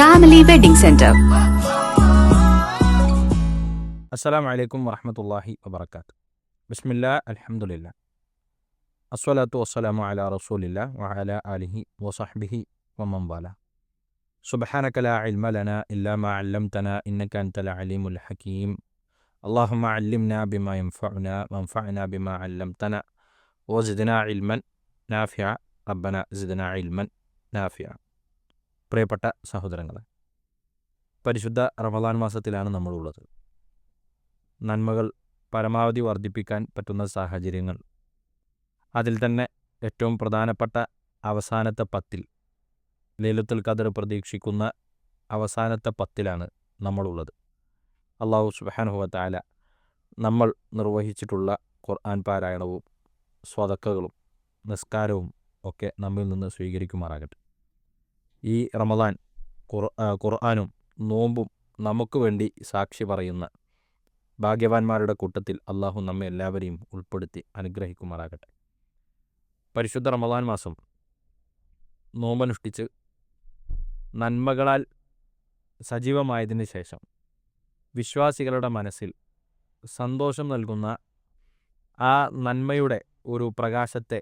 Family Wedding Center. അസ്സലാമു അലൈക്കും വറഹമത്തല്ലാഹി വബർക്കാത്ത് ബിസ്മില്ല അൽഹംദുലില്ല അസ്വലാത്തു വസ്സലാമു അല റസൂലില്ല വഅല ആലിഹി വസഹ്ബിഹി വമംവാല സുബ്ഹാനക ലാ ഇൽമ ലനാ ഇല്ലാ മാ അല്ലംതനാ ഇന്നക അൻതൽ അലീമുൽ ഹകീം اللهم علمنا بما ينفعنا وانفعنا بما علمتنا وزدنا علما نافعا ربنا زدنا علما نافعا പ്രിയപ്പെട്ട സഹോദരങ്ങളെ പരിശുദ്ധ റമദാൻ മാസത്തിലാണ് നമ്മളുള്ളത്. നന്മകൾ പരമാവധി വർദ്ധിപ്പിക്കാൻ പറ്റുന്ന സാഹചര്യങ്ങൾ. അതിൽ തന്നെ ഏറ്റവും പ്രധാനപ്പെട്ട അവസാനത്തെ പത്തിൽ ലൈലത്തുൽ ഖദർ പ്രതീക്ഷിക്കുന്ന അവസാനത്തെ പത്തിലാണ് നമ്മളുള്ളത്. അള്ളാഹു സുബാനുഭവത്താല നമ്മൾ നിർവഹിച്ചിട്ടുള്ള ഖുർആൻ പാരായണവും സ്വതക്കകളും നിസ്കാരവും ഒക്കെ നമ്മിൽ നിന്ന് സ്വീകരിക്കുമാറാകട്ടെ. ഈ റമദാൻ ഖുർ ഖുർആാനും നോമ്പും നമുക്ക് വേണ്ടി സാക്ഷി പറയുന്ന ഭാഗ്യവാന്മാരുടെ കൂട്ടത്തിൽ അള്ളാഹു നമ്മെ എല്ലാവരെയും ഉൾപ്പെടുത്തി അനുഗ്രഹിക്കുമാറാകട്ടെ. പരിശുദ്ധ റമദാൻ മാസം നോമ്പനുഷ്ഠിച്ച് നന്മകളാൽ സജീവമായതിന് ശേഷം വിശ്വാസികളുടെ മനസ്സിൽ സന്തോഷം നൽകുന്ന ആ നന്മയുടെ ഒരു പ്രകാശത്തെ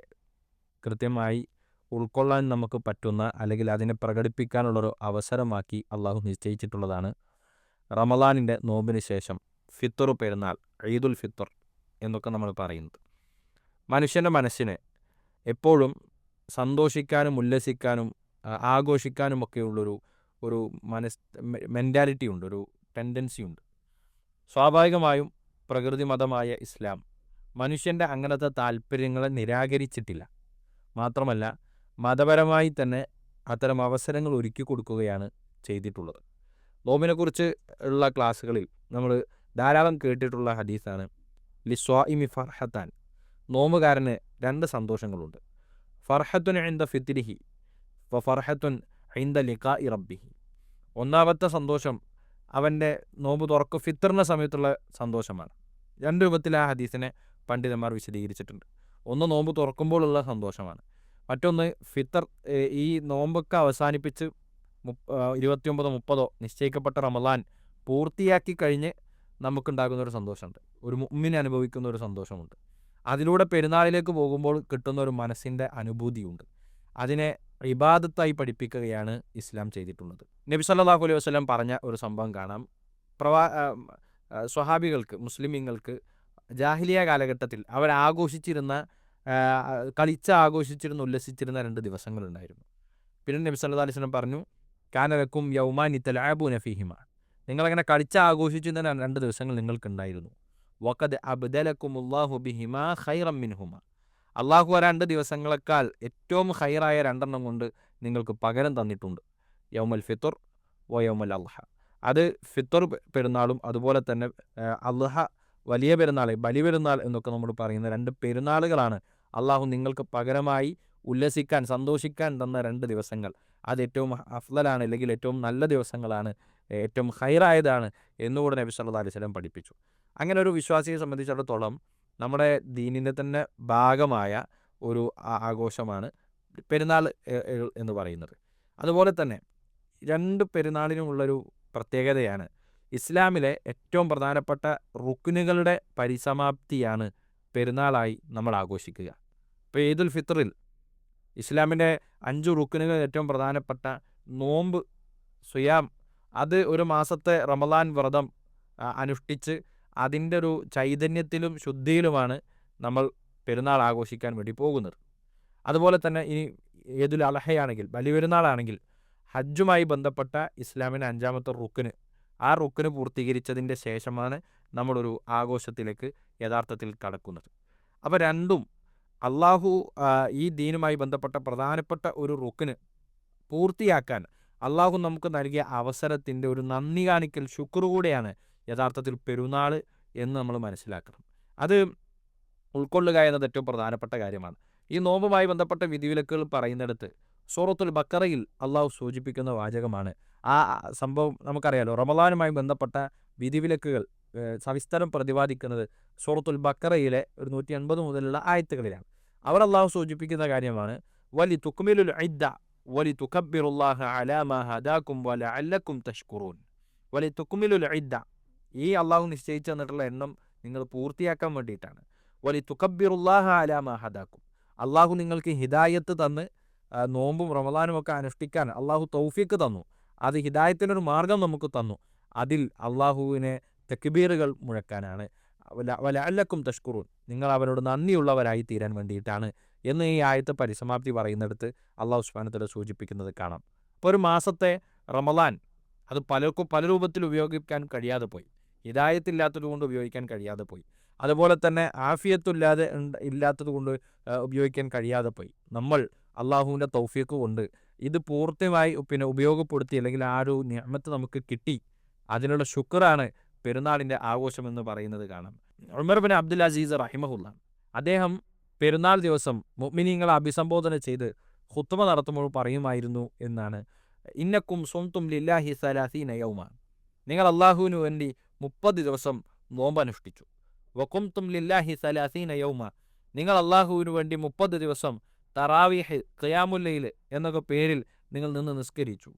കൃത്യമായി ഉൾക്കൊള്ളാൻ നമുക്ക് പറ്റുന്ന അല്ലെങ്കിൽ അതിനെ പ്രകടിപ്പിക്കാനുള്ളൊരു അവസരമാക്കി അള്ളാഹു നിശ്ചയിച്ചിട്ടുള്ളതാണ് റമദാനിന്റെ നോമ്പിന് ശേഷം ഫിത്തറു പെരുന്നാൾ ഈദുൽ ഫിത്തർ എന്നൊക്കെ നമ്മൾ പറയുന്നത്. മനുഷ്യന്റെ മനസ്സിനെ എപ്പോഴും സന്തോഷിക്കാനും ഉല്ലസിക്കാനും ആഘോഷിക്കാനും ഒക്കെയുള്ളൊരു ഒരു മനസ് മെന്റാലിറ്റി ഉണ്ട് ഒരു ടെൻഡൻസി ഉണ്ട് സ്വാഭാവികമായും പ്രകൃതി മതമായ ഇസ്ലാം മനുഷ്യന്റെ അങ്ങനത്തെ താല്പര്യങ്ങളെ നിരാകരിച്ചിട്ടില്ല. മാത്രമല്ല മതപരമായി തന്നെ അത്തരം അവസരങ്ങൾ ഒരുക്കി കൊടുക്കുകയാണ് ചെയ്തിട്ടുള്ളത്. നോമ്പിനെക്കുറിച്ച് ഉള്ള ക്ലാസ്സുകളിൽ നമ്മൾ ധാരാളം കേട്ടിട്ടുള്ള ഹദീസാണ് ലിസ്വാഇമി ഫർഹത്താൻ. നോമ്പുകാരന് രണ്ട് സന്തോഷങ്ങളുണ്ട്. ഫർഹത്തുൻ ഐന്ദ ഫിത്തിരിഹി വ ഫർഹത്തുൻ ഐന്ദ ലിഖാ ഇ റബ്ബിഹി. ഒന്നാമത്തെ സന്തോഷം അവന്റെ നോമ്പ് തുറക്ക് ഫിത്തറിന്റെ സമയത്തുള്ള സന്തോഷമാണ്. രണ്ട് രൂപത്തിൽ ആ ഹദീസിനെ പണ്ഡിതന്മാർ വിശദീകരിച്ചിട്ടുണ്ട്. ഒന്ന് നോമ്പ് തുറക്കുമ്പോഴുള്ള സന്തോഷമാണ്. മറ്റൊന്ന് ഫിത്തർ ഈ നോമ്പൊക്കെ അവസാനിപ്പിച്ച് ഇരുപത്തിയൊമ്പതോ മുപ്പതോ നിശ്ചയിക്കപ്പെട്ട റമദാൻ പൂർത്തിയാക്കി കഴിഞ്ഞ് നമുക്കുണ്ടാകുന്ന ഒരു സന്തോഷമുണ്ട്. ഒരു മുമ്മിന് അനുഭവിക്കുന്ന ഒരു സന്തോഷമുണ്ട്. അതിലൂടെ പെരുന്നാളിലേക്ക് പോകുമ്പോൾ കിട്ടുന്ന ഒരു മനസ്സിന്റെ അനുഭൂതിയുണ്ട്. അതിനെ ഇബാദത്തായി പഠിപ്പിക്കുകയാണ് ഇസ്ലാം ചെയ്തിട്ടുള്ളത്. നബി സല്ലാഹു അലൈഹി വസല്ലം പറഞ്ഞ ഒരു സംഭവം കാണാം. പ്രവാ സ്വഹാബികൾക്ക് മുസ്ലിമീങ്ങൾക്ക് ജാഹിലിയ കാലഘട്ടത്തിൽ അവർ ആഘോഷിച്ചിരുന്ന കളിച്ച് ആഘോഷിച്ചിരുന്ന് ഉല്ലസിച്ചിരുന്ന രണ്ട് ദിവസങ്ങളുണ്ടായിരുന്നു. പിന്നെ നബി സല്ലാ അലിസ്ലം പറഞ്ഞു കാനലക്കും യൗമാനി ഇത്തലാബു നഫീഹിമ നിങ്ങളങ്ങനെ കളിച്ച് ആഘോഷിച്ചിരുന്ന രണ്ട് ദിവസങ്ങൾ നിങ്ങൾക്കുണ്ടായിരുന്നു. വക്കത് അബ്ദലക്കും ഉള്ളാഹു ബിഹിമ ഹൈറം മിൻഹുമ. അള്ളാഹു ആ രണ്ട് ദിവസങ്ങളെക്കാൾ ഏറ്റവും ഹൈറായ രണ്ടെണ്ണം കൊണ്ട് നിങ്ങൾക്ക് പകരം തന്നിട്ടുണ്ട്. യൗമൽ ഫിത്തുർ വ യൗമൽ അൽഹ അത് ഫിത്തുർ പെരുന്നാളും അതുപോലെ തന്നെ അൽഹ വലിയ പെരുന്നാൾ ബലി പെരുന്നാൾ എന്നൊക്കെ നമ്മൾ പറയുന്ന രണ്ട് പെരുന്നാളുകളാണ്. അള്ളാഹു നിങ്ങൾക്ക് പകരമായി ഉല്ലസിക്കാൻ സന്തോഷിക്കാൻ തന്ന രണ്ട് ദിവസങ്ങൾ. അത് ഏറ്റവും അഫ്ലലാണ് അല്ലെങ്കിൽ ഏറ്റവും നല്ല ദിവസങ്ങളാണ് ഏറ്റവും ഹൈറായതാണ് എന്നുകൂടെ നബി സല്ലാ അലൈഹി വസല്ലം പഠിപ്പിച്ചു. അങ്ങനെ ഒരു വിശ്വാസിയെ സംബന്ധിച്ചിടത്തോളം നമ്മുടെ ദീനിന്റെ തന്നെ ഭാഗമായ ഒരു ആഘോഷമാണ് പെരുന്നാൾ എന്ന് പറയുന്നത്. അതുപോലെ തന്നെ രണ്ട് പെരുന്നാളിനുമുള്ളൊരു പ്രത്യേകതയാണ് ഇസ്ലാമിലെ ഏറ്റവും പ്രധാനപ്പെട്ട റുക്കിനുകളുടെ പരിസമാപ്തിയാണ് പെരുന്നാളായി നമ്മൾ ആഘോഷിക്കുക. ഇപ്പോൾ ഈദുൽ ഫിത്തറിൽ ഇസ്ലാമിന്റെ അഞ്ച് റുക്കിനുകൾ ഏറ്റവും പ്രധാനപ്പെട്ട നോമ്പ് സുയാം അത് ഒരു മാസത്തെ റമദാൻ വ്രതം അനുഷ്ഠിച്ച് അതിന്റെ ഒരു ചൈതന്യത്തിലും ശുദ്ധിയിലുമാണ് നമ്മൾ പെരുന്നാൾ ആഘോഷിക്കാൻ വേണ്ടി പോകുന്നത്. അതുപോലെ തന്നെ ഇനി ഏതുൽ അലഹയാണെങ്കിൽ ബലിപെരുന്നാളാണെങ്കിൽ ഹജ്ജുമായി ബന്ധപ്പെട്ട ഇസ്ലാമിന്റെ അഞ്ചാമത്തെ റുക്കിന് ആ റുക്കിന് പൂർത്തീകരിച്ചതിന്റെ ശേഷമാണ് നമ്മളൊരു ആഘോഷത്തിലേക്ക് യഥാർത്ഥത്തിൽ കടക്കുന്നത്. അപ്പോൾ രണ്ടും അള്ളാഹു ഈ ദീനുമായി ബന്ധപ്പെട്ട പ്രധാനപ്പെട്ട ഒരു റുക്കിന് പൂർത്തിയാക്കാൻ അള്ളാഹു നമുക്ക് നൽകിയ അവസരത്തിന്റെ ഒരു നന്ദി കാണിക്കൽ ശുക്ർ കൂടെയാണ് യഥാർത്ഥത്തിൽ പെരുന്നാൾ എന്ന് നമ്മൾ മനസ്സിലാക്കണം. അത് ഉൾക്കൊള്ളുക എന്നത് ഏറ്റവും പ്രധാനപ്പെട്ട കാര്യമാണ്. ഈ നോമ്പുമായി ബന്ധപ്പെട്ട വിധിവിലക്കുകൾ പറയുന്നിടത്ത് സൂറത്തുൽ ബക്കറയിൽ അള്ളാഹു സൂചിപ്പിക്കുന്ന വാചകമാണ്. ആ സംഭവം നമുക്കറിയാലോ റമദാനുമായി ബന്ധപ്പെട്ട വിധിവിലക്കുകൾ സവിസ്തരം പ്രതിപാദിക്കുന്നത് സൂറത്തുൽ ബക്കറയിലെ ഒരു നൂറ്റി അൻപത് മുതലുള്ള ആയത്തുകളിലാണ്. അവർ അള്ളാഹു സൂചിപ്പിക്കുന്ന കാര്യമാണ് വലി തുക്മിലുൽ ഐദ്ദ വലി തുക്കബിറുല്ലാഹ അലാമ വല അല്ലക്കും തഷ്കുറൂൻ. വലി തുക്മിലുൽ ഇദ്ദ ഈ അള്ളാഹു നിശ്ചയിച്ചു തന്നിട്ടുള്ള എണ്ണം നിങ്ങൾ പൂർത്തിയാക്കാൻ വേണ്ടിയിട്ടാണ്. വലി തുക്കബിറുല്ലാഹ അലാമ ഹദാക്കും അള്ളാഹു നിങ്ങൾക്ക് ഹിദായത്ത് തന്ന് നോമ്പും റമദാനും ഒക്കെ അനുഷ്ഠിക്കാൻ അള്ളാഹു തൗഫീക്ക് തന്നു. അത് ഹിദായത്തിനൊരു മാർഗം നമുക്ക് തന്നു. അതിൽ അള്ളാഹുവിനെ തെക്കുബീറുകൾ മുഴക്കാനാണ്. വല വല അല്ലക്കും തഷ്കുറൂൻ. നിങ്ങൾ അവനോട് നന്ദിയുള്ളവരായി തീരാൻ വേണ്ടിയിട്ടാണ് എന്ന് ഈ ആയത്തെ പരിസമാപ്തി പറയുന്നിടത്ത് അള്ളാഹു സ്മാനത്തിൽ സൂചിപ്പിക്കുന്നത് കാണാം. അപ്പോൾ ഒരു മാസത്തെ റമദാൻ അത് പലർക്കും പല രൂപത്തിൽ ഉപയോഗിക്കാൻ കഴിയാതെ പോയി. ഹിദായത്തില്ലാത്തത് കൊണ്ട് ഉപയോഗിക്കാൻ കഴിയാതെ പോയി. അതുപോലെ തന്നെ ആഫിയത്തില്ലാതെ ഇല്ലാത്തത് കൊണ്ട് ഉപയോഗിക്കാൻ കഴിയാതെ പോയി. നമ്മൾ അള്ളാഹുവിന്റെ തൗഫീക്ക് കൊണ്ട് ഇത് പൂർത്തിയായി പിന്നെ ഉപയോഗപ്പെടുത്തി അല്ലെങ്കിൽ ആ ഒരു നിയമത്ത് നമുക്ക് കിട്ടി. അതിനുള്ള ശുക്രാണ് പെരുന്നാളിന്റെ ആഘോഷം എന്ന് പറയുന്നത് കാണാം. ഉമർ ബിൻ അബ്ദുൽ അസീസ് റഹിമഹുല്ല. അദ്ദേഹം പെരുന്നാൾ ദിവസം മുഅ്മിനീങ്ങളെ അഭിസംബോധന ചെയ്ത് ഹുത്തുമ നടത്തുമ്പോൾ പറയുമായിരുന്നു എന്നാണ്. ഇന്നക്കും സ്വന്തും ലില്ലാഹി സലാസി യൗമ. നിങ്ങൾ അള്ളാഹുവിന് വേണ്ടി മുപ്പത് ദിവസം നോമ്പനുഷ്ഠിച്ചു. വക്കുംതും ലില്ലാഹി സലാസി യൗമ. നിങ്ങൾ അള്ളാഹുവിന് വേണ്ടി മുപ്പത് ദിവസം തറാവിഹ് ഖിയാമുല്ലയിൽ എന്നൊക്കെ പേരിൽ നിങ്ങൾ നിന്ന് നിസ്കരിച്ചു.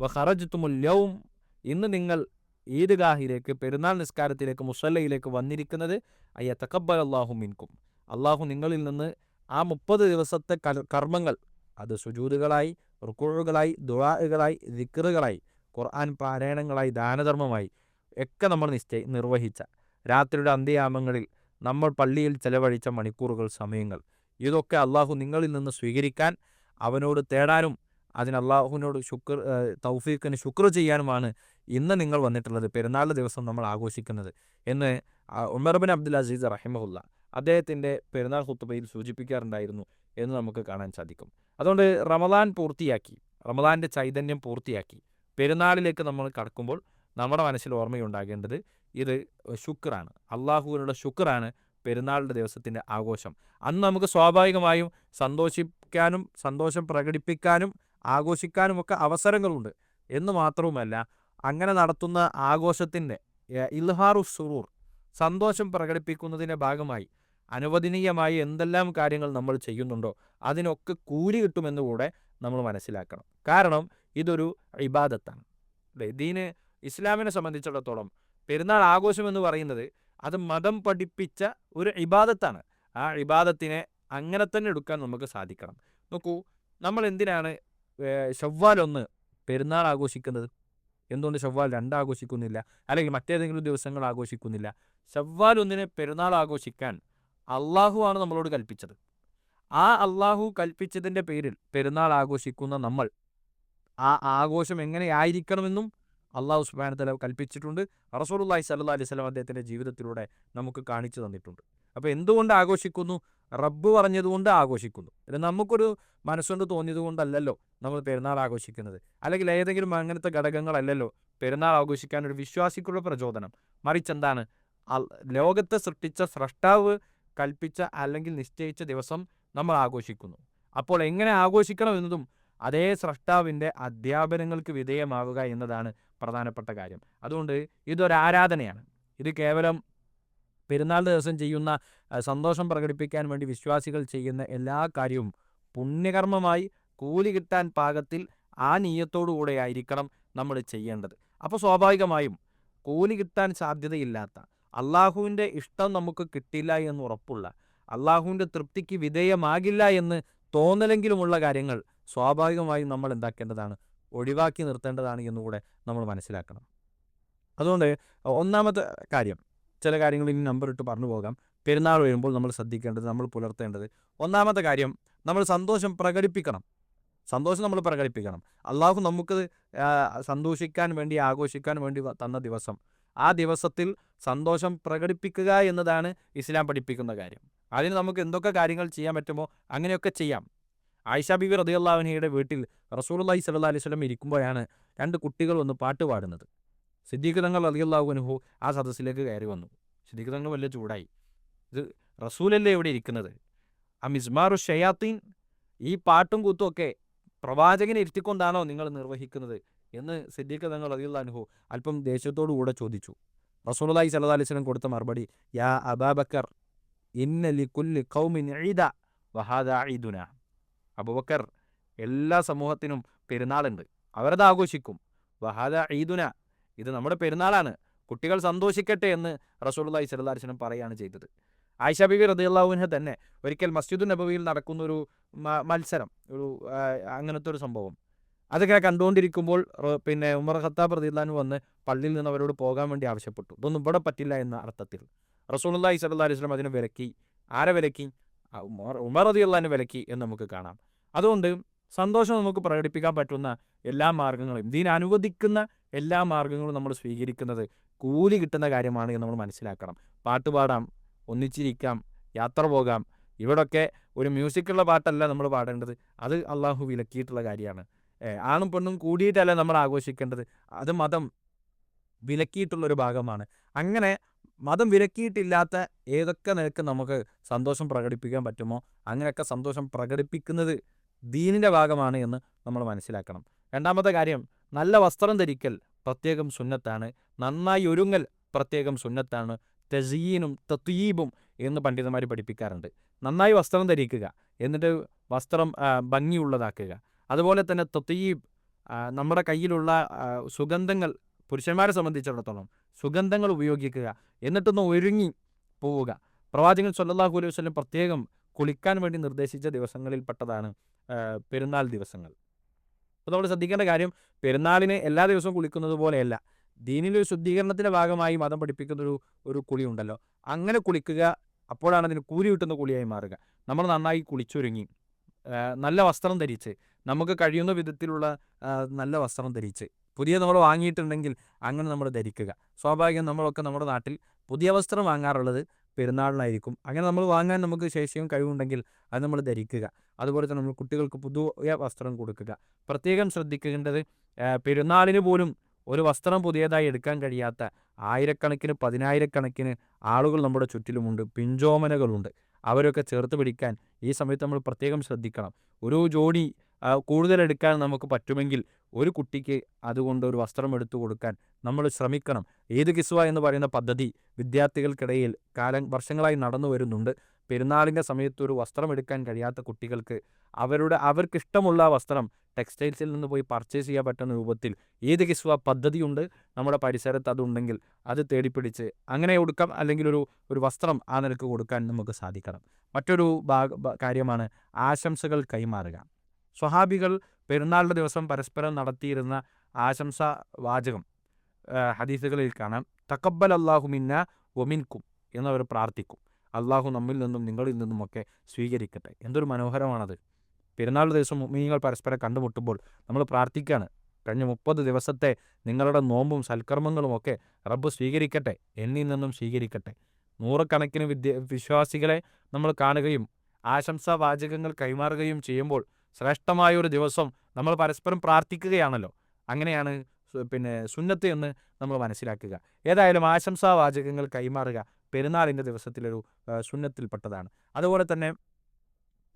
വ ഖറജ്തുമുൽ യൗം ഇന്ന് നിങ്ങൾ ഈദ്ഗാഹിലേക്ക് പെരുന്നാൾ നിസ്കാരത്തിലേക്ക് മുസല്ലയിലേക്ക് വന്നിരിക്കുന്നത് അയ്യ തക്കബൽ അള്ളാഹു മിൻകും. അള്ളാഹു നിങ്ങളിൽ നിന്ന് ആ മുപ്പത് ദിവസത്തെ കർമ്മങ്ങൾ അത് സുജൂതുകളായി റുക്കുഴുകളായി ദുആകളായി ദിക്റുകളായി ഖുർആൻ പാരായണങ്ങളായി ദാനധർമ്മമായി ഒക്കെ നമ്മൾ നിശ്ചയി നിർവഹിച്ച. രാത്രിയുടെ അന്ത്യയാമങ്ങളിൽ നമ്മൾ പള്ളിയിൽ ചെലവഴിച്ച മണിക്കൂറുകൾ സമയങ്ങൾ. ഇതൊക്കെ അള്ളാഹു നിങ്ങളിൽ നിന്ന് സ്വീകരിക്കാൻ അവനോട് തേടാനും അതിന് അള്ളാഹുവിനോട് ശുക്ർ തൗഫീഖിന് ശുക്ർ ചെയ്യാനുമാണ് ഇന്ന് നിങ്ങൾ വന്നിട്ടുള്ളത് പെരുന്നാൾ ദിവസം നമ്മൾ ആഘോഷിക്കുന്നത് എന്ന് Umar bin Umar bin Abdul Aziz റഹിമഹുല്ല അദ്ദേഹത്തിന്റെ പെരുന്നാൾ ഹുത്തുബയിൽ സൂചിപ്പിക്കാറുണ്ടായിരുന്നു എന്ന് നമുക്ക് കാണാൻ സാധിക്കും. അതുകൊണ്ട് റമദാൻ പൂർത്തിയാക്കി റമദാന്റെ ചൈതന്യം പൂർത്തിയാക്കി പെരുന്നാളിലേക്ക് നമ്മൾ കടക്കുമ്പോൾ നമ്മുടെ മനസ്സിൽ ഓർമ്മയുണ്ടാകേണ്ടത് ഇത് ശുക്രാണ് അള്ളാഹുവിനുള്ള ശുക്രാണ് പെരുന്നാളിന്റെ ദിവസത്തിന്റെ ആഘോഷം. അന്ന് നമുക്ക് സ്വാഭാവികമായും സന്തോഷിക്കാനും സന്തോഷം പ്രകടിപ്പിക്കാനും ആഘോഷിക്കാനും ഒക്കെ അവസരങ്ങളുണ്ട്. എന്ന് മാത്രവുമല്ല അങ്ങനെ നടത്തുന്ന ആഘോഷത്തിന്റെ ഇൽഹാറു സുറൂർ സന്തോഷം പ്രകടിപ്പിക്കുന്നതിന്റെ ഭാഗമായി അനുവദനീയമായി എന്തെല്ലാം കാര്യങ്ങൾ നമ്മൾ ചെയ്യുന്നുണ്ടോ അതിനൊക്കെ കൂലി കിട്ടുമെന്ന് കൂടെ നമ്മൾ മനസ്സിലാക്കണം. കാരണം ഇതൊരു ഇബാദത്താണ്. അല്ലേ ദീന് ഇസ്ലാമിനെ സംബന്ധിച്ചിടത്തോളം പെരുന്നാൾ ആഘോഷം എന്ന് പറയുന്നത് അത് മതം പഠിപ്പിച്ച ഒരു ഇബാദത്താണ്. ആ ഇബാദത്തിനെ അങ്ങനെ തന്നെ എടുക്കാൻ നമുക്ക് സാധിക്കണം. നോക്കൂ നമ്മൾ എന്തിനാണ് ഷവ്വാൽ ഒന്ന് പെരുന്നാൾ ആഘോഷിക്കുന്നത്? എന്തുകൊണ്ട് ഷവ്വാൽ രണ്ട് ആഘോഷിക്കുന്നില്ല? അല്ലെങ്കിൽ മറ്റേതെങ്കിലും ദിവസങ്ങൾ ആഘോഷിക്കുന്നില്ല? ഷവ്വാൽ ഒന്നിനെ പെരുന്നാൾ ആഘോഷിക്കാൻ അള്ളാഹു ആണ് നമ്മളോട് കൽപ്പിച്ചത്. ആ അള്ളാഹു കൽപ്പിച്ചതിന്റെ പേരിൽ പെരുന്നാൾ ആഘോഷിക്കുന്ന നമ്മൾ ആ ആഘോഷം എങ്ങനെയായിരിക്കണമെന്നും അള്ളാഹു സുബാനത്തല കൽപ്പിച്ചിട്ടുണ്ട്. റസൂലുള്ളാഹി സല്ലാ അലൈഹി സ്വലം അദ്ദേഹത്തിന്റെ ജീവിതത്തിലൂടെ നമുക്ക് കാണിച്ചു തന്നിട്ടുണ്ട്. അപ്പോൾ എന്തുകൊണ്ട് ആഘോഷിക്കുന്നു? റബ്ബ് പറഞ്ഞതുകൊണ്ട് ആഘോഷിക്കുന്നു. ഇത് നമുക്കൊരു മനസ്സുകൊണ്ട് തോന്നിയത് നമ്മൾ പെരുന്നാൾ ആഘോഷിക്കുന്നത്. അല്ലെങ്കിൽ ഏതെങ്കിലും അങ്ങനത്തെ ഘടകങ്ങളല്ലല്ലോ പെരുന്നാൾ ആഘോഷിക്കാൻ ഒരു വിശ്വാസിക്കുള്ള പ്രചോദനം. മറിച്ച് എന്താണ്? ലോകത്തെ സൃഷ്ടിച്ച സ്രഷ്ടാവ് കൽപ്പിച്ച അല്ലെങ്കിൽ നിശ്ചയിച്ച ദിവസം നമ്മൾ ആഘോഷിക്കുന്നു. അപ്പോൾ എങ്ങനെ ആഘോഷിക്കണം എന്നതും അതേ സ്രഷ്ടാവിന്റെ അധ്യാപനങ്ങൾക്ക് വിധേയമാവുക എന്നതാണ് പ്രധാനപ്പെട്ട കാര്യം. അതുകൊണ്ട് ഇതൊരാരാധനയാണ് ഇത് കേവലം പെരുന്നാൾ ദിവസം ചെയ്യുന്ന സന്തോഷം പ്രകടിപ്പിക്കാൻ വേണ്ടി വിശ്വാസികൾ ചെയ്യുന്ന എല്ലാ കാര്യവും പുണ്യകർമ്മമായി കൂലി കിട്ടാൻ പാകത്തിൽ ആ നീയത്തോടു കൂടെ ആയിരിക്കണം നമ്മൾ ചെയ്യേണ്ടത്. അപ്പോൾ സ്വാഭാവികമായും കൂലി കിട്ടാൻ സാധ്യതയില്ലാത്ത അള്ളാഹുവിന്റെ ഇഷ്ടം നമുക്ക് കിട്ടില്ല എന്ന് ഉറപ്പുള്ള അള്ളാഹുവിന്റെ തൃപ്തിക്ക് വിധേയമാകില്ല എന്ന് തോന്നലെങ്കിലുമുള്ള കാര്യങ്ങൾ സ്വാഭാവികമായും നമ്മൾ എന്താക്കേണ്ടതാണ്? ഒഴിവാക്കി നിർത്തേണ്ടതാണ് എന്നുകൂടെ നമ്മൾ മനസ്സിലാക്കണം. അതുകൊണ്ട് ഒന്നാമത്തെ കാര്യം ചില കാര്യങ്ങൾ ഇനി നമ്പർ ഇട്ട് പറഞ്ഞു പോകാം. പെരുന്നാൾ വരുമ്പോൾ നമ്മൾ ശ്രദ്ധിക്കേണ്ടത് നമ്മൾ പുലർത്തേണ്ടത്. ഒന്നാമത്തെ കാര്യം നമ്മൾ സന്തോഷം പ്രകടിപ്പിക്കണം. സന്തോഷം നമ്മൾ പ്രകടിപ്പിക്കണം. അള്ളാഹു നമുക്ക് സന്തോഷിക്കാൻ വേണ്ടി ആഘോഷിക്കാൻ വേണ്ടി തന്ന ദിവസം. ആ ദിവസത്തിൽ സന്തോഷം പ്രകടിപ്പിക്കുക എന്നതാണ് ഇസ്ലാം പഠിപ്പിക്കുന്ന കാര്യം. അതിന് നമുക്ക് എന്തൊക്കെ കാര്യങ്ങൾ ചെയ്യാൻ പറ്റുമോ അങ്ങനെയൊക്കെ ചെയ്യാം. ആയിഷ ബിബി റദിയല്ലാഹുനയുടെ വീട്ടിൽ റസൂലുള്ളാഹി സ്വല്ലല്ലാഹി അലൈഹി സ്വലം ഇരിക്കുമ്പോഴാണ് രണ്ട് കുട്ടികൾ വന്ന് പാട്ട് പാടുന്നത്. സിദ്ദീഖ് തങ്ങൾ റളിയല്ലാഹുഅൻഹു ആ സദസ്സിലേക്ക് കയറി വന്നു. സിദ്ദീഖ് തങ്ങൾ വലിയ ചൂടായി. ഇത് റസൂലല്ലേ ഇവിടെ ഇരിക്കുന്നത്? ആ മിസ്മാറു ഷയാത്തീൻ ഈ പാട്ടും കൂത്തും ഒക്കെ പ്രവാചകനെ ഇരുത്തിക്കൊണ്ടാണോ നിങ്ങൾ നിർവഹിക്കുന്നത്? എന്ന് സിദ്ദീഖ് തങ്ങൾ റളിയല്ലാഹു അല്പം ദേഷ്യത്തോടു കൂടെ ചോദിച്ചു. സ്വല്ലല്ലാഹി അലൈഹി വസല്ലം കൊടുത്ത മറുപടി യാ അബാബക്കർ ഇന്നലി കുല്ലി ഖൗമിൻ ഈദ വഹാദ ഈദുന. അബൂബക്കർ എല്ലാ സമൂഹത്തിനും പെരുന്നാളുണ്ട്. അവരത് ആഘോഷിക്കും വഹാദ ഈദുന ഇത് നമ്മുടെ പെരുന്നാളാണ്. കുട്ടികൾ സന്തോഷിക്കട്ടെ എന്ന് റസൂലുള്ളാഹി സ്വല്ലല്ലാഹി അലൈഹി പറയുകയാണ് ചെയ്തത്. ആയിഷ ബിബി റളിയല്ലാഹുവിനെ തന്നെ ഒരിക്കൽ മസ്ജിദു നബവിയിൽ നടക്കുന്ന ഒരു മത്സരം ഒരു അങ്ങനത്തെ ഒരു സംഭവം. അതൊക്കെ കണ്ടുകൊണ്ടിരിക്കുമ്പോൾ പിന്നെ ഉമർ ഖത്താബ് റദിയുള്ളാഹു വന്ന് പള്ളിയിൽ നിന്ന് അവരോട് പോകാൻ വേണ്ടി ആവശ്യപ്പെട്ടു. ഇതൊന്നും ഇവിടെ പറ്റില്ല എന്ന അർത്ഥത്തിൽ. റസൂലുള്ളാഹി സ്വല്ലല്ലാഹി അലൈഹി വസല്ലം അതിനെ വിലക്കി. ആരെ വിലക്കി? ഉമർ ഉമർ റദിയുള്ളാഹിനെ വിലക്കി എന്ന് നമുക്ക് കാണാം. അതുകൊണ്ട് സന്തോഷം നമുക്ക് പ്രകടിപ്പിക്കാൻ പറ്റുന്ന എല്ലാ മാർഗങ്ങളും ഇതിനെ അനുവദിക്കുന്ന എല്ലാ മാർഗങ്ങളും നമ്മൾ സ്വീകരിക്കുന്നത് കൂലി കിട്ടുന്ന കാര്യമാണ് എന്ന് നമ്മൾ മനസ്സിലാക്കണം. പാട്ട് പാടാം ഒന്നിച്ചിരിക്കാം യാത്ര പോകാം. ഇവിടൊക്കെ ഒരു മ്യൂസിക്കുള്ള പാട്ടല്ല നമ്മൾ പാടേണ്ടത്. അത് അള്ളാഹു വിലക്കിയിട്ടുള്ള കാര്യമാണ്. ആണും പെണ്ണും കൂടിയിട്ടല്ല നമ്മൾ ആഘോഷിക്കേണ്ടത്. അത് മതം വിലക്കിയിട്ടുള്ള ഒരു ഭാഗമാണ്. അങ്ങനെ മതം വിലക്കിയിട്ടില്ലാത്ത ഏതൊക്കെ നിലയ്ക്ക് നമുക്ക് സന്തോഷം പ്രകടിപ്പിക്കാൻ പറ്റുമോ അങ്ങനെയൊക്കെ സന്തോഷം പ്രകടിപ്പിക്കുന്നത് ദീനിന്റെ ഭാഗമാണ് എന്ന് നമ്മൾ മനസ്സിലാക്കണം. രണ്ടാമത്തെ കാര്യം നല്ല വസ്ത്രം ധരിക്കൽ പ്രത്യേകം സുന്നത്താണ്. നന്നായി ഒരുങ്ങൽ പ്രത്യേകം സുന്നത്താണ്. തെസീനും തത്വീബും എന്ന് പണ്ഡിതന്മാർ പഠിപ്പിക്കാറുണ്ട്. നന്നായി വസ്ത്രം ധരിക്കുക എന്നിട്ട് വസ്ത്രം ഭംഗിയുള്ളതാക്കുക. അതുപോലെ തന്നെ തത്വീബ് നമ്മുടെ കയ്യിലുള്ള സുഗന്ധങ്ങൾ പുരുഷന്മാരെ സംബന്ധിച്ചിടത്തോളം സുഗന്ധങ്ങൾ ഉപയോഗിക്കുക എന്നിട്ടൊന്ന് ഒരുങ്ങി പോവുക. പ്രവാചകൻ സല്ലാഹു അലൈഹി പ്രത്യേകം കുളിക്കാൻ വേണ്ടി നിർദ്ദേശിച്ച ദിവസങ്ങളിൽപ്പെട്ടതാണ് പെരുന്നാൾ ദിവസങ്ങൾ. അപ്പോൾ നമ്മൾ ശ്രദ്ധിക്കേണ്ട കാര്യം പെരുന്നാളിന് എല്ലാ ദിവസവും കുളിക്കുന്നത് പോലെയല്ല ദീനിലൊരു ശുദ്ധീകരണത്തിന്റെ ഭാഗമായി മതം പഠിപ്പിക്കുന്ന ഒരു കുളി ഉണ്ടല്ലോ. അങ്ങനെ കുളിക്കുക അപ്പോഴാണ് അതിന് കൂലി കിട്ടുന്ന കുളിയായി മാറുക. നമ്മൾ നന്നായി കുളിച്ചൊരുങ്ങി. നല്ല വസ്ത്രം ധരിച്ച്. നമുക്ക് കഴിയുന്ന വിധത്തിലുള്ള നല്ല വസ്ത്രം ധരിച്ച്. പുതിയ നമ്മൾ വാങ്ങിയിട്ടുണ്ടെങ്കിൽ അങ്ങനെ നമ്മൾ ധരിക്കുക. സ്വാഭാവികം നമ്മളൊക്കെ നമ്മുടെ നാട്ടിൽ പുതിയ വസ്ത്രം വാങ്ങാറുള്ളത് പെരുന്നാളിനായിരിക്കും. അങ്ങനെ നമ്മൾ വാങ്ങാൻ നമുക്ക് ശേഷിയും കഴിവുണ്ടെങ്കിൽ അത് നമ്മൾ ധരിക്കുക. അതുപോലെ തന്നെ നമ്മൾ കുട്ടികൾക്ക് പുതിയ വസ്ത്രം കൊടുക്കുക. പ്രത്യേകം ശ്രദ്ധിക്കേണ്ടത് പെരുന്നാളിന് പോലും ഒരു വസ്ത്രം പുതിയതായി എടുക്കാൻ കഴിയാത്ത ആയിരക്കണക്കിന് പതിനായിരക്കണക്കിന് ആളുകൾ നമ്മുടെ ചുറ്റിലുമുണ്ട്. പിഞ്ചോമനകളുണ്ട്. അവരൊക്കെ ചേർത്ത് പിടിക്കാൻ ഈ സമയത്ത് നമ്മൾ പ്രത്യേകം ശ്രദ്ധിക്കണം. ഒരു ജോഡി എടുക്കാൻ നമുക്ക് പറ്റുമെങ്കിൽ ഒരു കുട്ടിക്ക് അതുകൊണ്ട് ഒരു വസ്ത്രം എടുത്തു കൊടുക്കാൻ നമ്മൾ ശ്രമിക്കണം. ഏത് കിസ്വ എന്ന് പറയുന്ന പദ്ധതി വിദ്യാർത്ഥികൾക്കിടയിൽ കാലം വർഷങ്ങളായി നടന്നു വരുന്നുണ്ട്. പെരുന്നാളിന്റെ സമയത്ത് ഒരു വസ്ത്രം എടുക്കാൻ കഴിയാത്ത കുട്ടികൾക്ക് അവരുടെ അവർക്കിഷ്ടമുള്ള വസ്ത്രം ടെക്സ്റ്റൈൽസിൽ നിന്ന് പോയി പർച്ചേസ് ചെയ്യാൻ പറ്റുന്ന രൂപത്തിൽ ഏത് കിസ്വ പദ്ധതിയുണ്ട് നമ്മുടെ പരിസരത്ത് അതുണ്ടെങ്കിൽ അത് തേടിപ്പിടിച്ച് അങ്ങനെ കൊടുക്കാം അല്ലെങ്കിൽ ഒരു ഒരു വസ്ത്രം ആ നിലയ്ക്ക് കൊടുക്കാൻ നമുക്ക് സാധിക്കണം. മറ്റൊരു ഭാഗ കാര്യമാണ് ആശംസകൾ കൈമാറുക. സ്വഹാബികൾ പെരുന്നാളുടെ ദിവസം പരസ്പരം നടത്തിയിരുന്ന ആശംസ വാചകം ഹദീസുകളിൽ കാണാം. തക്കബൽ അള്ളാഹു മിന്ന ഒമിൻകും എന്നവർ പ്രാർത്ഥിക്കും. അള്ളാഹു നമ്മിൽ നിന്നും നിങ്ങളിൽ നിന്നുമൊക്കെ സ്വീകരിക്കട്ടെ. എന്തൊരു മനോഹരമാണത്. പെരുന്നാൾ ദിവസം മീങ്ങൾ പരസ്പരം കണ്ടുമുട്ടുമ്പോൾ നമ്മൾ പ്രാർത്ഥിക്കുകയാണ് കഴിഞ്ഞ മുപ്പത് ദിവസത്തെ നിങ്ങളുടെ നോമ്പും സൽക്കർമ്മങ്ങളും ഒക്കെ റബ്ബ് സ്വീകരിക്കട്ടെ എന്നിൽ നിന്നും സ്വീകരിക്കട്ടെ. നൂറുകണക്കിന് വിദ്യ വിശ്വാസികളെ നമ്മൾ കാണുകയും ആശംസാ വാചകങ്ങൾ കൈമാറുകയും ചെയ്യുമ്പോൾ ശ്രേഷ്ഠമായ ഒരു ദിവസം നമ്മൾ പരസ്പരം പ്രാർത്ഥിക്കുകയാണല്ലോ. അങ്ങനെയാണ് പിന്നെ സുന്നത്ത് എന്ന് നമ്മൾ മനസ്സിലാക്കുക. ഏതായാലും ആശംസാ വാചകങ്ങൾ കൈമാറുക പെരുന്നാളിന്റെ ദിവസത്തിലൊരു സുന്നത്തിൽപ്പെട്ടതാണ്. അതുപോലെ തന്നെ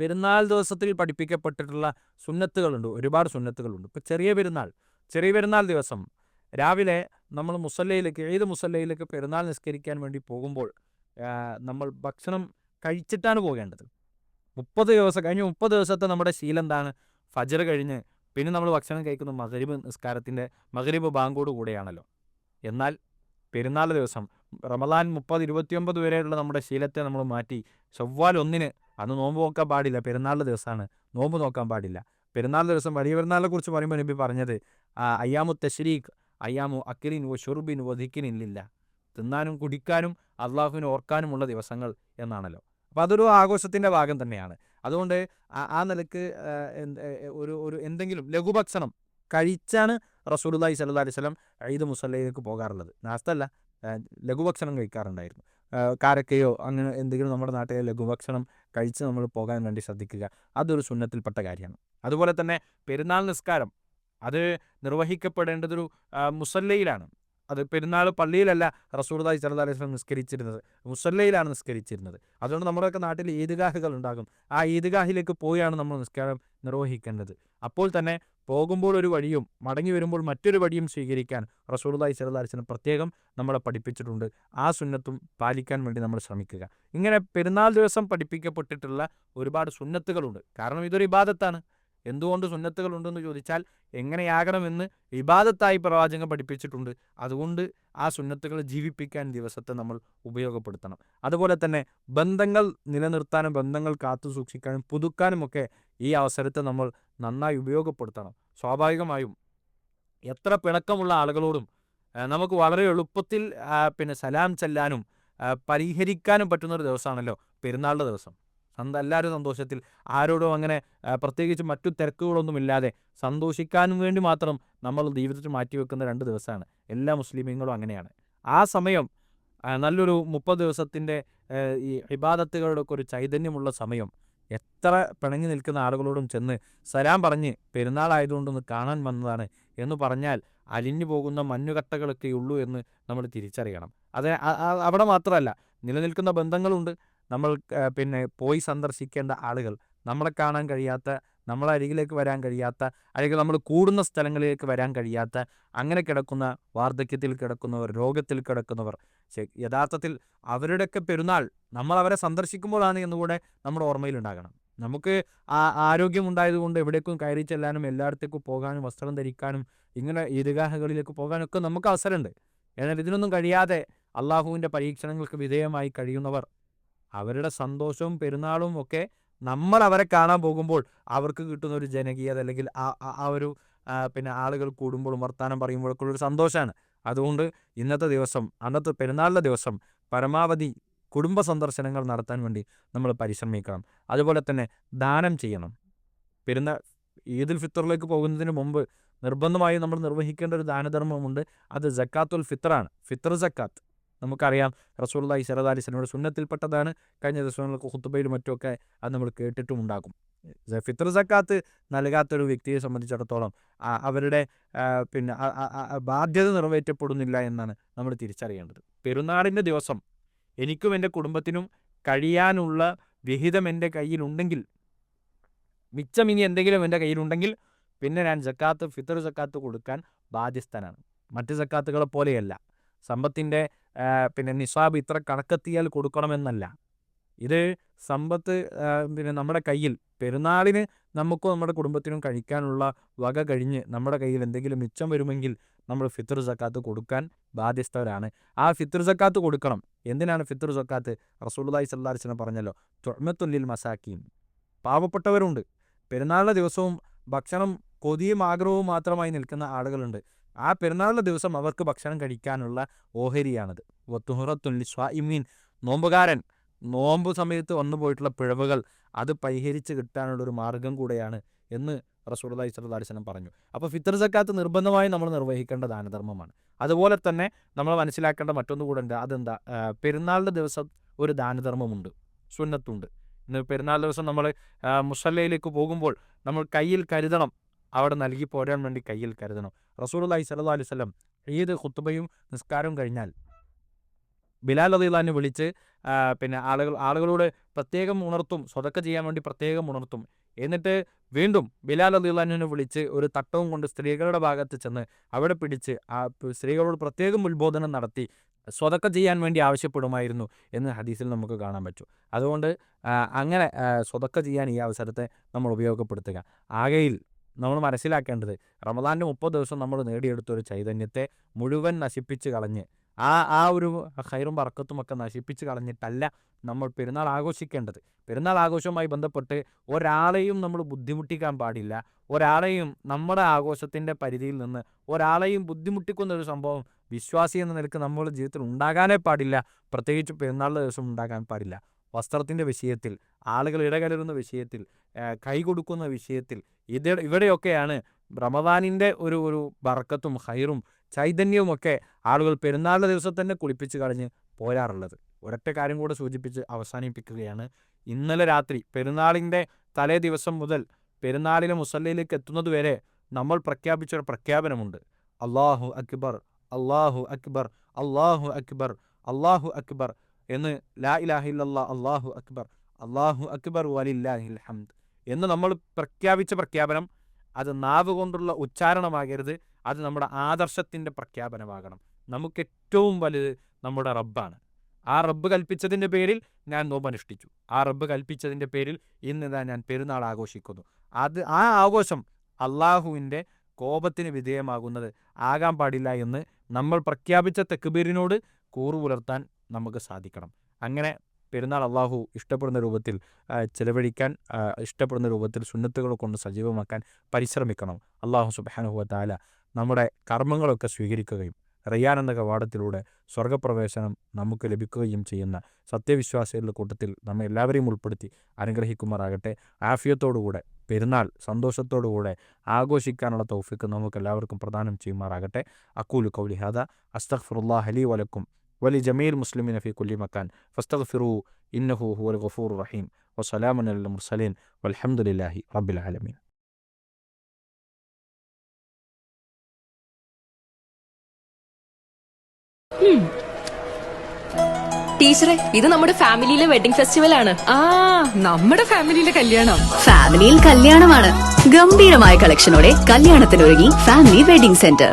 പെരുന്നാൾ ദിവസത്തിൽ പഠിപ്പിക്കപ്പെട്ടിട്ടുള്ള സുന്നത്തുകളുണ്ട്. ഒരുപാട് സുന്നത്തുകളുണ്ട്. ഇപ്പോൾ ചെറിയ പെരുന്നാൾ ചെറിയ പെരുന്നാൾ ദിവസം രാവിലെ നമ്മൾ മുസല്ലയിലേക്ക് ഏത് മുസല്ലയിലേക്ക് പെരുന്നാൾ നിസ്കരിക്കാൻ വേണ്ടി പോകുമ്പോൾ നമ്മൾ ഭക്ഷണം കഴിച്ചിട്ടാണ് പോകേണ്ടത്. മുപ്പത് ദിവസം കഴിഞ്ഞ് മുപ്പത് ദിവസത്തെ നമ്മുടെ ശീലം എന്താണ്? ഫജർ കഴിഞ്ഞ് പിന്നെ നമ്മൾ ഭക്ഷണം കഴിക്കുന്ന മകരീബ് നിസ്കാരത്തിന്റെ മകരീബ് ബാങ്കോട് കൂടെയാണല്ലോ. എന്നാൽ പെരുന്നാൾ ദിവസം റമദാൻ മുപ്പത് ഇരുപത്തിയൊമ്പത് വരെയുള്ള നമ്മുടെ ശീലത്തെ നമ്മൾ മാറ്റി ചൊവ്വാൽ ഒന്നിന് അന്ന് നോമ്പ് നോക്കാൻ പാടില്ല പെരുന്നാളിന്റെ ദിവസമാണ്. നോമ്പ് നോക്കാൻ പാടില്ല. പെരുന്നാൾ ദിവസം വലിയ പെരുന്നാളിനെ കുറിച്ച് പറയുമ്പോൾ നബി പറഞ്ഞത് അയ്യാമു തശ്രീഖ് അയ്യാമു അക്കിലിൻ വ ഷുർബിൻ വധിക്കിനില്ല തിന്നാനും കുടിക്കാനും അള്ളാഹുവിനെ ഓർക്കാനുമുള്ള ദിവസങ്ങൾ എന്നാണല്ലോ. അപ്പോൾ അതൊരു ആഘോഷത്തിന്റെ ഭാഗം തന്നെയാണ്. അതുകൊണ്ട് ആ- നിലയ്ക്ക് ഒരു ഒരു എന്തെങ്കിലും ലഘുഭക്ഷണം കഴിച്ചാണ് റസൂലുള്ളാഹി സല്ലു അലൈഹി സ്വലം ഈദ് മുസല്ലയിലേക്ക് പോകാറുള്ളത്. നാസ്തല്ല ലഘുഭക്ഷണം കഴിക്കാറുണ്ടായിരുന്നു. കാരക്കയോ അങ്ങനെ എന്തെങ്കിലും നമ്മുടെ നാട്ടിലെ ലഘുഭക്ഷണം കഴിച്ച് നമ്മൾ പോകാൻ വേണ്ടി ശ്രദ്ധിക്കുക അതൊരു സുന്നത്തിൽപ്പെട്ട കാര്യമാണ്. അതുപോലെ തന്നെ പെരുന്നാൾ നിസ്കാരം അത് നിർവഹിക്കപ്പെടേണ്ടതൊരു മുസല്ലയിലാണ്. അത് പെരുന്നാൾ പള്ളിയിലല്ല റസൂർദായി സല്ലല്ലാഹി അലൈഹി വസല്ലം നിസ്കരിച്ചിരുന്നത്. മുസല്ലയിലാണ് നിസ്കരിച്ചിരുന്നത്. അതുകൊണ്ട് നമ്മുടെയൊക്കെ നാട്ടിൽ ഈദ്ഗാഹുകൾ ഉണ്ടാകും. ആ ഈദ്ഗാഹിലേക്ക് പോയാണ് നമ്മൾ നിസ്കാരം നിർവഹിക്കേണ്ടത്. അപ്പോൾ തന്നെ പോകുമ്പോൾ ഒരു വഴിയും മടങ്ങി വരുമ്പോൾ മറ്റൊരു വഴിയും സ്വീകരിക്കാൻ അലൈഹി വസല്ലം പ്രത്യേകം നമ്മളെ പഠിപ്പിച്ചിട്ടുണ്ട്. ആ സുന്നത്തും പാലിക്കാൻ വേണ്ടി നമ്മൾ ശ്രമിക്കുക. ഇങ്ങനെ പെരുന്നാൾ ദിവസം പഠിപ്പിക്കപ്പെട്ടിട്ടുള്ള ഒരുപാട് സുന്നത്തുകളുണ്ട്. കാരണം ഇതൊരു ഇബാദത്താണ്. എന്തുകൊണ്ട് സുന്നത്തുകൾ ഉണ്ടെന്ന് ചോദിച്ചാൽ എങ്ങനെയാകണമെന്ന് വിവാദത്തായി പ്രവാചകം പഠിപ്പിച്ചിട്ടുണ്ട്. അതുകൊണ്ട് ആ സുന്നത്തുകൾ ജീവിപ്പിക്കാൻ ദിവസത്തെ നമ്മൾ ഉപയോഗപ്പെടുത്തണം. അതുപോലെ തന്നെ ബന്ധങ്ങൾ നിലനിർത്താനും ബന്ധങ്ങൾ കാത്തു സൂക്ഷിക്കാനും പുതുക്കാനുമൊക്കെ ഈ അവസരത്തെ നമ്മൾ നന്നായി ഉപയോഗപ്പെടുത്തണം. സ്വാഭാവികമായും എത്ര പിണക്കമുള്ള ആളുകളോടും നമുക്ക് വളരെ എളുപ്പത്തിൽ പിന്നെ സലാം ചെല്ലാനും പരിഹരിക്കാനും പറ്റുന്ന ഒരു ദിവസമാണല്ലോ പെരുന്നാളുടെ ദിവസം. സന്ത എല്ലാവരും സന്തോഷത്തിൽ. ആരോടും അങ്ങനെ പ്രത്യേകിച്ച് മറ്റു തിരക്കുകളൊന്നുമില്ലാതെ സന്തോഷിക്കാനും വേണ്ടി മാത്രം നമ്മൾ ജീവിതത്തിൽ മാറ്റിവെക്കുന്ന രണ്ട് ദിവസമാണ്. എല്ലാ മുസ്ലിമീങ്ങളും അങ്ങനെയാണ്. ആ സമയം നല്ലൊരു മുപ്പത് ദിവസത്തിന്റെ ഈ ഇബാദത്തുകളുടെ ഒരു ചൈതന്യമുള്ള സമയം. എത്ര പിണങ്ങി നിൽക്കുന്ന ആളുകളോടും ചെന്ന് സലാം പറഞ്ഞ് പെരുന്നാളായതുകൊണ്ടൊന്ന് കാണാൻ വന്നതാണ് എന്ന് പറഞ്ഞാൽ അലിഞ്ഞു പോകുന്ന മഞ്ഞുകട്ടകളൊക്കെ ഉള്ളൂ എന്ന് നമ്മൾ തിരിച്ചറിയണം. അത് അവിടെ മാത്രമല്ല നിലനിൽക്കുന്ന ബന്ധങ്ങളുണ്ട്. നമ്മൾ പിന്നെ പോയി സന്ദർശിക്കേണ്ട ആളുകൾ നമ്മളെ കാണാൻ കഴിയാത്ത നമ്മളെ അരികിലേക്ക് വരാൻ കഴിയാത്ത അല്ലെങ്കിൽ നമ്മൾ കൂടുന്ന സ്ഥലങ്ങളിലേക്ക് വരാൻ കഴിയാത്ത അങ്ങനെ കിടക്കുന്ന വാർദ്ധക്യത്തിൽ കിടക്കുന്നവർ രോഗത്തിൽ കിടക്കുന്നവർ. യഥാർത്ഥത്തിൽ അവരുടെയൊക്കെ പെരുന്നാൾ നമ്മൾ അവരെ സന്ദർശിക്കുമ്പോഴാണ് എന്നുകൂടെ നമ്മുടെ ഓർമ്മയിലുണ്ടാകണം നമുക്ക് ആ ആരോഗ്യം ഉണ്ടായതുകൊണ്ട് എവിടേക്കും കയറി ചെല്ലാനും എല്ലായിടത്തേക്കും പോകാനും വസ്ത്രം ധരിക്കാനും ഇങ്ങനെ ഈദ്ഗാഹകളിലേക്ക് പോകാനൊക്കെ നമുക്ക് അവസരമുണ്ട്. എന്നാൽ ഇതിനൊന്നും കഴിയാതെ അള്ളാഹുവിന്റെ പരീക്ഷണങ്ങൾക്ക് വിധേയമായി കഴിയുന്നവർ അവരുടെ സന്തോഷവും പെരുന്നാളും ഒക്കെ നമ്മൾ അവരെ കാണാൻ പോകുമ്പോൾ അവർക്ക് കിട്ടുന്ന ഒരു ജനകീയത അല്ലെങ്കിൽ ആ ആ- ഒരു പിന്നെ ആളുകൾ കൂടുമ്പോഴും വർത്തമാനം പറയുമ്പോഴൊക്കെ ഒരു സന്തോഷമാണ് അതുകൊണ്ട് ഇന്നത്തെ ദിവസം അന്നത്തെ പെരുന്നാളിന്റെ ദിവസം പരമാവധി കുടുംബ സന്ദർശനങ്ങൾ നടത്താൻ വേണ്ടി നമ്മൾ പരിശ്രമിക്കണം. അതുപോലെ തന്നെ ദാനം ചെയ്യണം. പെരുന്നാൾ ഈദുൽ ഫിത്തറിലേക്ക് പോകുന്നതിന് മുമ്പ് നിർബന്ധമായും നമ്മൾ നിർവഹിക്കേണ്ട ഒരു ദാനധർമ്മമുണ്ട്. അത് ജക്കാത്തുൽ ഫിത്തറാണ് ഫിത്തർ ജക്കാത്ത് നമുക്കറിയാം റസൂള്ളി സലദ് അലി സ്വലമിയുടെ സുന്നത്തിൽപ്പെട്ടതാണ്. കഴിഞ്ഞ ദിവസങ്ങൾക്ക് ഹുത്തുബയിലും മറ്റുമൊക്കെ അത് നമ്മൾ കേട്ടിട്ടും ഉണ്ടാകും ഫിത്ര സക്കാത്ത് നൽകാത്തൊരു വ്യക്തിയെ സംബന്ധിച്ചിടത്തോളം അവരുടെ പിന്നെ ബാധ്യത നിറവേറ്റപ്പെടുന്നില്ല എന്നാണ് നമ്മൾ തിരിച്ചറിയേണ്ടത്. പെരുന്നാളിന്റെ ദിവസം എനിക്കും എന്റെ കുടുംബത്തിനും കഴിയാനുള്ള വിഹിതം എന്റെ കയ്യിലുണ്ടെങ്കിൽ മിച്ചം ഇനി എന്തെങ്കിലും എന്റെ കയ്യിലുണ്ടെങ്കിൽ പിന്നെ ഞാൻ ജക്കാത്ത് ഫിത്തർ ജക്കാത്ത് കൊടുക്കാൻ ബാധ്യസ്ഥനാണ്. മറ്റ് ജക്കാത്തുകളെ പോലെയല്ല. സമ്പത്തിന്റെ പിന്നെ നിസാബ് ഇത്ര കണക്കെത്തിയാൽ കൊടുക്കണമെന്നല്ല. ഇത് സമ്പത്ത് പിന്നെ നമ്മുടെ കയ്യിൽ പെരുന്നാളിന് നമുക്കോ നമ്മുടെ കുടുംബത്തിനും കഴിക്കാനുള്ള വക കഴിഞ്ഞ് നമ്മുടെ കയ്യിൽ എന്തെങ്കിലും മിച്ചം വരുമെങ്കിൽ നമ്മൾ ഫിത്തർ സക്കാത്ത് കൊടുക്കാൻ ബാധ്യസ്ഥരാണ്. ആ ഫിത്തർ സക്കാത്ത് കൊടുക്കണം. എന്തിനാണ് ഫിത്തർ സക്കാത്ത്? അലൈഹി വസല്ലം പറഞ്ഞല്ലോ തൊഴമത്തുല്ലിൽ മസാക്കീൻ. പാവപ്പെട്ടവരുണ്ട്. പെരുന്നാളിന്റെ ദിവസവും ഭക്ഷണം കൊതിയും ആഗ്രഹവും മാത്രമായി നിൽക്കുന്ന ആളുകളുണ്ട്. ആ പെരുന്നാളിന്റെ ദിവസം അവർക്ക് ഭക്ഷണം കഴിക്കാനുള്ള ഓഹരിയാണത്. വത്തുഹുറത്തുല്ലി സ്വാഇമീൻ. നോമ്പുകാരൻ നോമ്പ് സമയത്ത് വന്നു പോയിട്ടുള്ള പിഴവുകൾ അത് പരിഹരിച്ച് കിട്ടാനുള്ള ഒരു മാർഗം കൂടെയാണ് എന്ന് അലൈഹി വസല്ലം പറഞ്ഞു. അപ്പോൾ ഫിത്തർ സക്കാത്ത് നിർബന്ധമായി നമ്മൾ നിർവഹിക്കേണ്ട ദാനധർമ്മമാണ്. അതുപോലെ തന്നെ നമ്മൾ മനസ്സിലാക്കേണ്ട മറ്റൊന്ന് കൂടെ ഉണ്ട്. അതെന്താ? പെരുന്നാളിന്റെ ദിവസം ഒരു ദാനധർമ്മമുണ്ട്. സുന്നത്തുണ്ട്. ഇന്ന് പെരുന്നാൾ ദിവസം നമ്മൾ മുസല്ലയിലേക്ക് പോകുമ്പോൾ നമ്മൾ കയ്യിൽ കരുതണം. അവിടെ നൽകി പോരാൻ വേണ്ടി കയ്യിൽ കരുതണം. റസൂലുള്ളാഹി സ്വല്ലല്ലാഹി അലൈഹി വസല്ലം ഈദ് ഖുത്ബയും നിസ്കാരവും കഴിഞ്ഞാൽ ബിലാൽ അദിലാനെ വിളിച്ച് പിന്നെ ആളുകൾ ആളുകളോട് പ്രത്യേകം ഉണർത്തും സ്വതക്ക ചെയ്യാൻ വേണ്ടി പ്രത്യേകം ഉണർത്തും. എന്നിട്ട് വീണ്ടും ബിലാൽ അദിലാനെ വിളിച്ച് ഒരു തട്ടവും കൊണ്ട് സ്ത്രീകളുടെ ഭാഗത്ത് ചെന്ന് അവിടെ പിടിച്ച് ആ സ്ത്രീകളോട് പ്രത്യേകം ഉത്ബോധനം നടത്തി സ്വതക്ക ചെയ്യാൻ വേണ്ടി ആവശ്യപ്പെടുമായിരുന്നു എന്ന് ഹദീസിൽ നമുക്ക് കാണാൻ പറ്റും. അതുകൊണ്ട് അങ്ങനെ സ്വതക്ക ചെയ്യാൻ ഈ അവസരത്തെ നമ്മൾ ഉപയോഗപ്പെടുത്തുക. ആകെയിൽ നമ്മൾ മനസ്സിലാക്കേണ്ടത് റമദാന്റെ മുപ്പത് ദിവസം നമ്മൾ നേടിയെടുത്ത ഒരു ചൈതന്യത്തെ മുഴുവൻ നശിപ്പിച്ച് കളഞ്ഞ് ആ ആ ഒരു ഹൈറും പറക്കത്തും ഒക്കെ നശിപ്പിച്ച് കളഞ്ഞിട്ടല്ല നമ്മൾ പെരുന്നാൾ ആഘോഷിക്കേണ്ടത്. പെരുന്നാൾ ആഘോഷവുമായി ബന്ധപ്പെട്ട് ഒരാളെയും നമ്മൾ ബുദ്ധിമുട്ടിക്കാൻ പാടില്ല. ഒരാളെയും നമ്മുടെ ആഘോഷത്തിന്റെ പരിധിയിൽ നിന്ന് ഒരാളെയും ബുദ്ധിമുട്ടിക്കുന്ന ഒരു സംഭവം വിശ്വാസി എന്ന നിലയ്ക്ക് നമ്മുടെ ജീവിതത്തിൽ ഉണ്ടാകാനേ പാടില്ല. പ്രത്യേകിച്ച് പെരുന്നാളിന്റെ ദിവസം ഉണ്ടാകാൻ പാടില്ല. വസ്ത്രത്തിന്റെ വിഷയത്തിൽ ആളുകൾ ഇടകലരുന്ന വിഷയത്തിൽ കൈകൊടുക്കുന്ന വിഷയത്തിൽ ഇത് ഇവിടെയൊക്കെയാണ് റമദാനിന്റെ ഒരു ഒരു ബർക്കത്തും ഹൈറും ചൈതന്യവുമൊക്കെ ആളുകൾ പെരുന്നാളിന്റെ ദിവസം തന്നെ കുളിപ്പിച്ച് കളഞ്ഞ് പോരാറുള്ളത്. ഒരൊറ്റ കാര്യം കൂടെ സൂചിപ്പിച്ച് അവസാനിപ്പിക്കുകയാണ്. ഇന്നലെ രാത്രി പെരുന്നാളിന്റെ തലേ ദിവസം മുതൽ പെരുന്നാളിലെ മുസല്ലയിലേക്ക് എത്തുന്നതുവരെ നമ്മൾ പ്രഖ്യാപിച്ചൊരു പ്രഖ്യാപനമുണ്ട്. അള്ളാഹു അക്ബർ അള്ളാഹു അക്ബർ അള്ളാഹു അക്ബർ അള്ളാഹു അക്ബർ. എന്ന് ലാ ഇലാഹില്ല അള്ളാഹു അക്ബർ അള്ളാഹു അക്ബർ വലില്ലാഹിൽ ഹംദ് എന്ന് നമ്മൾ പ്രഖ്യാപിച്ച പ്രഖ്യാപനം അത് നാവ് കൊണ്ടുള്ള ഉച്ചാരണമാകരുത്. അത് നമ്മുടെ ആദർശത്തിന്റെ പ്രഖ്യാപനമാകണം. നമുക്ക് ഏറ്റവും വലുത് നമ്മുടെ റബ്ബാണ്. ആ റബ്ബ് കൽപ്പിച്ചതിന്റെ പേരിൽ ഞാൻ നോമ്പനുഷ്ഠിച്ചു. ആ റബ്ബ് കൽപ്പിച്ചതിന്റെ പേരിൽ ഇന്നിതാ ഞാൻ പെരുന്നാൾ ആഘോഷിക്കുന്നു. അത് ആ ആഘോഷം അള്ളാഹുവിന്റെ കോപത്തിന് വിധേയമാകുന്നത് ആകാൻ പാടില്ല എന്ന് നമ്മൾ പ്രഖ്യാപിച്ച തെക്കുബീരിനോട് കൂറു പുലർത്താൻ നമുക്ക് സാധിക്കണം. അങ്ങനെ പെരുന്നാൾ അള്ളാഹു ഇഷ്ടപ്പെടുന്ന രൂപത്തിൽ ചിലവഴിക്കാൻ ഇഷ്ടപ്പെടുന്ന രൂപത്തിൽ സുന്നത്തുകൾ കൊണ്ട് സജീവമാക്കാൻ പരിശ്രമിക്കണം. അള്ളാഹു സുബാനുഹുവ താല നമ്മുടെ കർമ്മങ്ങളൊക്കെ സ്വീകരിക്കുകയും റയ്യാൻ എന്ന കവാടത്തിലൂടെ സ്വർഗപ്രവേശനം നമുക്ക് ലഭിക്കുകയും ചെയ്യുന്ന സത്യവിശ്വാസികളുടെ കൂട്ടത്തിൽ നമ്മെ എല്ലാവരെയും ഉൾപ്പെടുത്തി അനുഗ്രഹിക്കുമാറാകട്ടെ. ആഫിയത്തോടുകൂടെ പെരുന്നാൾ സന്തോഷത്തോടുകൂടെ ആഘോഷിക്കാനുള്ള തൗഫിക്ക് നമുക്ക് എല്ലാവർക്കും പ്രദാനം ചെയ്യുമാറാകട്ടെ. അക്കൂലു കൗലിഹാദ ഹാദ. ഹലി വലക്കും വലി ജമീൽ മുസ്ലിമിൻ ഫി കുല്ലി മക്കാൻ ഫസ്തഗ്ഫിറു ഇന്നഹു ഹുവൽ ഗഫൂർ റഹീം വസ്സലാമു അലൽ മുർസലീൻ വൽഹംദുലില്ലാഹി റബ്ബിൽ ആലമീൻ ടീച്ചറെ ഇത് നമ്മുടെ ഫാമിലിയിലെ വെഡിങ് ഫെസ്റ്റിവൽ ആണ് ആ നമ്മുടെ ഫാമിലിയിലെ കല്യാണം. ഫാമിലിയിൽ കല്യാണമാണ്. ഗംഭീരമായ കളക്ഷനോടെ കല്യാണത്തിനൊരുങ്ങി ഫാമിലി വെഡിംഗ് സെന്റർ.